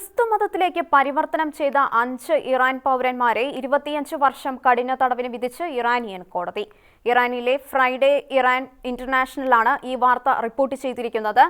ക്രിസ്തു മതത്തിലേക്ക് പരിവർത്തനം ചെയ്ത അഞ്ച് ഇറാൻ പൗരന്മാരെ ഇരുപത്തിയഞ്ച് വർഷം കഠിന തടവിന് വിധിച്ച് ഇറാനിയൻ കോടതി. ഇറാനിലെ ഫ്രൈഡേ ഇറാൻ ഇന്റർനാഷണലാണ് ഈ വാർത്ത റിപ്പോർട്ട് ചെയ്തിരിക്കുന്നത്.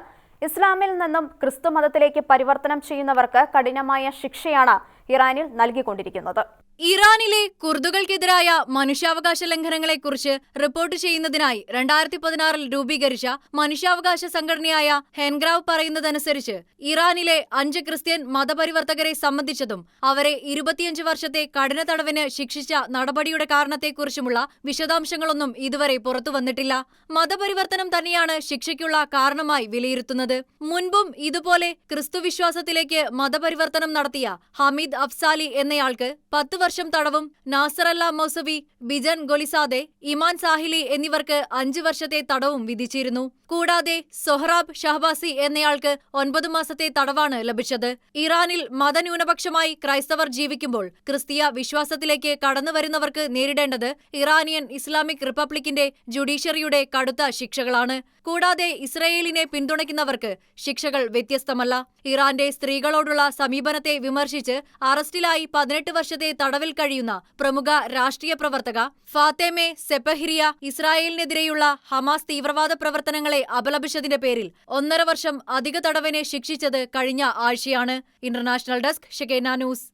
ഇസ്ലാമിൽ നിന്നും ക്രിസ്തുമതത്തിലേക്ക് പരിവർത്തനം ചെയ്യുന്നവർക്ക് കഠിനമായ ശിക്ഷയാണ് ഇറാനിൽ നൽകിക്കൊണ്ടിരിക്കുന്നത്. ഇറാനിലെ കുർദുകൾക്കെതിരായ മനുഷ്യാവകാശ ലംഘനങ്ങളെക്കുറിച്ച് റിപ്പോർട്ട് ചെയ്യുന്നതിനായി രണ്ടായിരത്തി പതിനാറിൽ രൂപീകരിച്ച മനുഷ്യാവകാശ സംഘടനയായ ഹെൻഗ്രാവ് പറയുന്നതനുസരിച്ച് ഇറാനിലെ അഞ്ച് ക്രിസ്ത്യൻ മതപരിവർത്തകരെ സംബന്ധിച്ചതും അവരെ ഇരുപത്തിയഞ്ച് വർഷത്തെ കഠിന തടവിന് ശിക്ഷിച്ച നടപടിയുടെ കാരണത്തെക്കുറിച്ചുമുള്ള വിശദാംശങ്ങളൊന്നും ഇതുവരെ പുറത്തുവന്നിട്ടില്ല മതപരിവർത്തനം തന്നെയാണ് ശിക്ഷയ്ക്കുള്ള കാരണമായി വിലയിരുത്തുന്നത്. മുൻപും ഇതുപോലെ ക്രിസ്തുവിശ്വാസത്തിലേക്ക് മതപരിവർത്തനം നടത്തിയ ഹമീദ് അഫ്സാലി എന്നയാൾക്ക് പത്ത് വർഷം തടവും നാസറല്ല മൗസവി ബിജൻ ഗൊലിസാദെ ഇമാൻ സാഹിലി എന്നിവർക്ക് അഞ്ച് വർഷത്തെ തടവും വിധിച്ചിരുന്നു. കൂടാതെ സൊഹ്റാബ് ഷഹബാസി എന്നയാൾക്ക് ഒൻപത് മാസത്തെ തടവാണ് ലഭിച്ചത്. ഇറാനിൽ മതന്യൂനപക്ഷമായി ക്രൈസ്തവർ ജീവിക്കുമ്പോൾ ക്രിസ്തീയ വിശ്വാസത്തിലേക്ക് കടന്നുവരുന്നവർക്ക് നേരിടേണ്ടത് ഇറാനിയൻ ഇസ്ലാമിക് റിപ്പബ്ലിക്കിന്റെ ജുഡീഷ്യറിയുടെ കടുത്ത ശിക്ഷകളാണ്. കൂടാതെ ഇസ്രയേലിനെ പിന്തുണയ്ക്കുന്നവർക്ക് ശിക്ഷകൾ വ്യത്യസ്തമല്ല. ഇറാന്റെ സ്ത്രീകളോടുള്ള സമീപനത്തെ വിമർശിച്ച് അറസ്റ്റിലായി പതിനെട്ട് വർഷത്തെ തടവിൽ കഴിയുന്ന പ്രമുഖ രാഷ്ട്രീയ പ്രവർത്തക ഫാത്തേമെ സെപ്പഹിരിയ ഇസ്രായേലിനെതിരെയുള്ള ഹമാസ് തീവ്രവാദ പ്രവർത്തനങ്ങളെ അപലപിച്ചതിന്റെ പേരിൽ ഒന്നര വർഷം അധിക തടവിനെ ശിക്ഷിച്ചത് കഴിഞ്ഞ ആഴ്ചയാണ്. International desk Shekinah news.